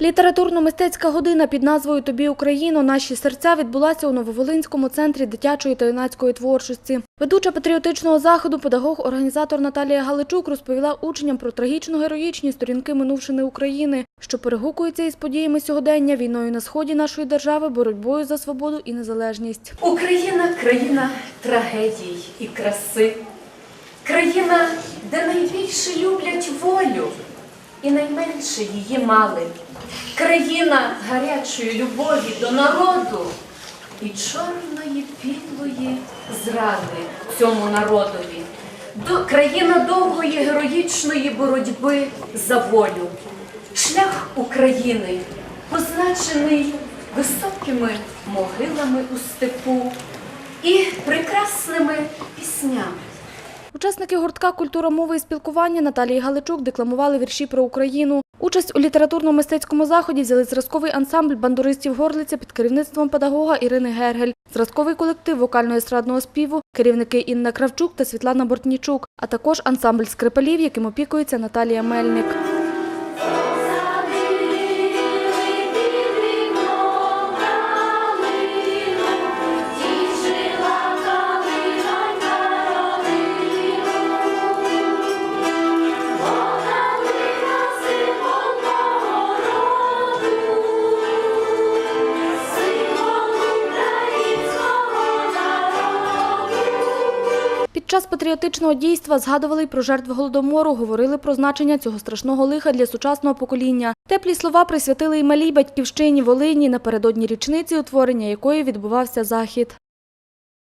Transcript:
Літературно-мистецька година під назвою Тобі Україно. Наші серця відбулася у Нововолинському центрі дитячої та юнацької творчості. Ведуча патріотичного заходу, педагог, організатор Наталія Галичук розповіла учням про трагічно героїчні сторінки минувшини України, що перегукуються із подіями сьогодення, війною на сході нашої держави, боротьбою за свободу і незалежність. Україна країна трагедій і краси, країна, де найбільше люблять волю і найменше її мали, країна гарячої любові до народу і чорної підлої зради цьому народові, до країна довгої героїчної боротьби за волю. Шлях України позначений високими могилами у степу і піснями. Учасники гуртка Культура мови і спілкування Наталії Галичук декламували вірші про Україну. Участь у літературно-мистецькому заході взяли зразковий ансамбль бандуристів Горлиця під керівництвом педагога Ірини Гергель, зразковий колектив вокально-естрадного співу, керівники Інна Кравчук та Світлана Бортнічук, а також ансамбль скрипалів, яким опікується Наталія Мельник. Час патріотичного дійства згадували й про жертв голодомору, говорили про значення цього страшного лиха для сучасного покоління. Теплі слова присвятили й малій батьківщині Волині напередодні річниці, утворення якої відбувався захід.